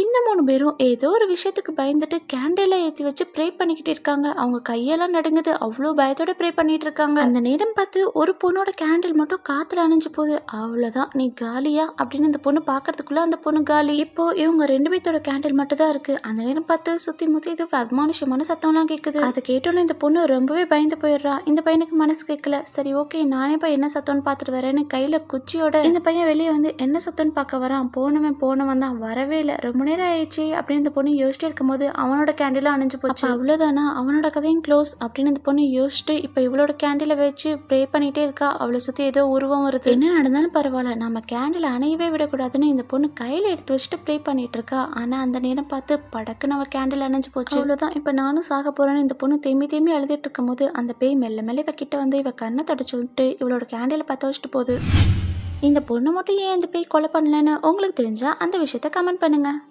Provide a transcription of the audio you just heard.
இந்த மூணு பேரும் ஏதோ ஒரு விஷயத்துக்கு பயந்துட்டு கேண்டிலை ஏற்றி வச்சு ப்ரே பண்ணிக்கிட்டு இருக்காங்க. அவங்க கையெல்லாம் நடுங்குது. அவ்வளோ பயத்தோட ப்ரே பண்ணிட்டு இருக்காங்க. அந்த நேரம் பார்த்து ஒரு பொண்ணோட கேண்டில் மட்டும் காத்துல அணைஞ்சு போகுது. அவ்வளோதான் நீ காலியா? அப்படின்னு இந்த பொண்ணு பார்க்கறதுக்குள்ள அந்த பொண்ணு காலி. இப்போ இவங்க ரெண்டு பேர்த்தோட கேண்டில் மட்டும் தான் இருக்கு. அந்த நேரம் பார்த்து சுத்தி முத்தி இது அத்மானுஷமான சத்தம்லாம் கேட்குது அதை கேட்டோன்னே இந்த பொண்ணு ரொம்பவே பயந்து போயிடுறா. இந்த பையனுக்கு மனசு கேட்கல சரி ஓகே நானே போய் என்ன சத்தம்னு பார்த்துட்டு வரேன்னு கையில குச்சியோட இந்த பையன் வெளியே வந்து என்ன சத்தம்னு பார்க்க வரான்? போனவன் போனவன் தான் வரவே இல்லை. ரொம்ப நேரம் ஆயிடுச்சு அப்படின்னு இந்த பொண்ணு யோசிச்சுட்டு இருக்கும்போது அவனோட கேண்டிலும் அணைஞ்சு போச்சு. அவ்வளோதானா அவனோட கதையும் க்ளோஸ் அப்படின்னு இந்த பொண்ணு யோசிச்சுட்டு இப்போ இவளோட கேண்டிலை வச்சு ப்ரே பண்ணிட்டே இருக்கா. அவளை சுற்றி ஏதோ உருவம் வருது. என்ன நடந்தாலும் பரவாயில்ல. நம்ம கேண்டில் அணையவே விடக்கூடாதுன்னு இந்த பொண்ணு கையில் எடுத்து வச்சுட்டு ப்ரே பண்ணிட்டு இருக்கா. ஆனால் அந்த நேரம் பார்த்து படக்குன்னு அவ கேண்டில் அணைஞ்சு போச்சு. அவ்வளோதான் இப்போ நானும் சாக போறேன்னு இந்த பொண்ணு தேம்பி தேம்பி அழுதுட்டு இருக்கும்போது அந்த பேய் மெல்ல மெல்ல இவ கிட்ட வந்து இவ கண்ணை தொடச்சு விட்டு இவளோட கேண்டில் பற்ற வச்சுட்டு போகுது. இந்த பொண்ணு மட்டும் ஏன் இந்த பேய் கொலை பண்ணலன்னு உங்களுக்கு தெரிஞ்சா அந்த விஷயத்த கமெண்ட் பண்ணுங்க.